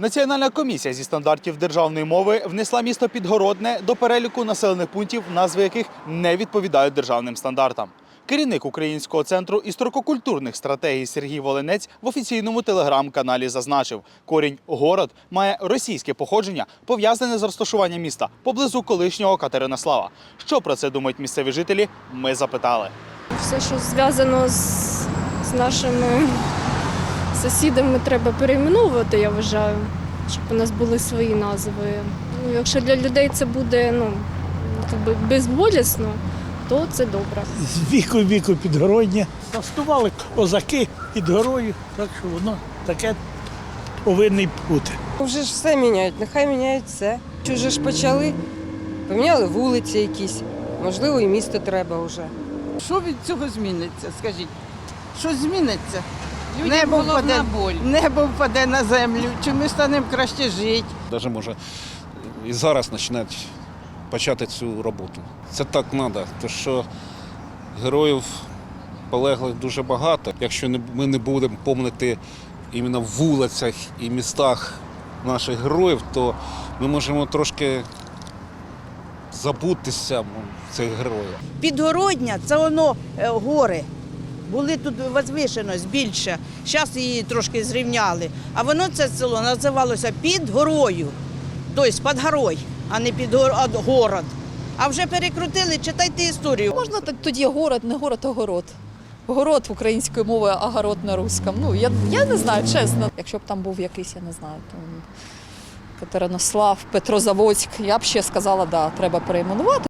Національна комісія зі стандартів державної мови внесла місто Підгородне до переліку населених пунктів, назви яких не відповідають державним стандартам. Керівник Українського центру історико-культурних стратегій Сергій Волинець в офіційному телеграм-каналі зазначив, корінь город має російське походження, пов'язане з розташуванням міста поблизу колишнього Катеринослава. Що про це думають місцеві жителі? Ми запитали. Все, що зв'язано з, з нашими сусідами, треба перейменовувати, я вважаю, щоб у нас були свої назви. Ну, якщо для людей це буде ну, безболісно, то це добре. з віку віку підгородня. Бастували козаки під горою, так що воно таке повинно й бути. Вже ж все міняють, нехай міняють все. Вже ж почали? Поміняли вулиці якісь, можливо, і місто треба вже. Що від цього зміниться? Скажіть, що зміниться? Людям небо, головна впаде, боль. небо впаде на землю, чи ми станемо краще жити? Даже може і зараз починати почати цю роботу. Це так треба, тому що героїв полеглих дуже багато. Якщо не- ми не будемо помнити іменно в вулицях і містах наших героїв, то ми можемо трошки забутися цих героїв. Підгородня це воно е, гори. Були тут возвишеність більше. Зараз її трошки зрівняли. А воно це село називалося під горою. Тобто під горой, а не під город. А вже перекрутили, читайте історію. Можна так тоді город, не город, а город. Город українською мовою, а город на русском. Ну, я, я не знаю, чесно. Якщо б там був якийсь, я не знаю, там Катеринослав, Петрозаводськ, я б ще сказала, да, треба перейменувати.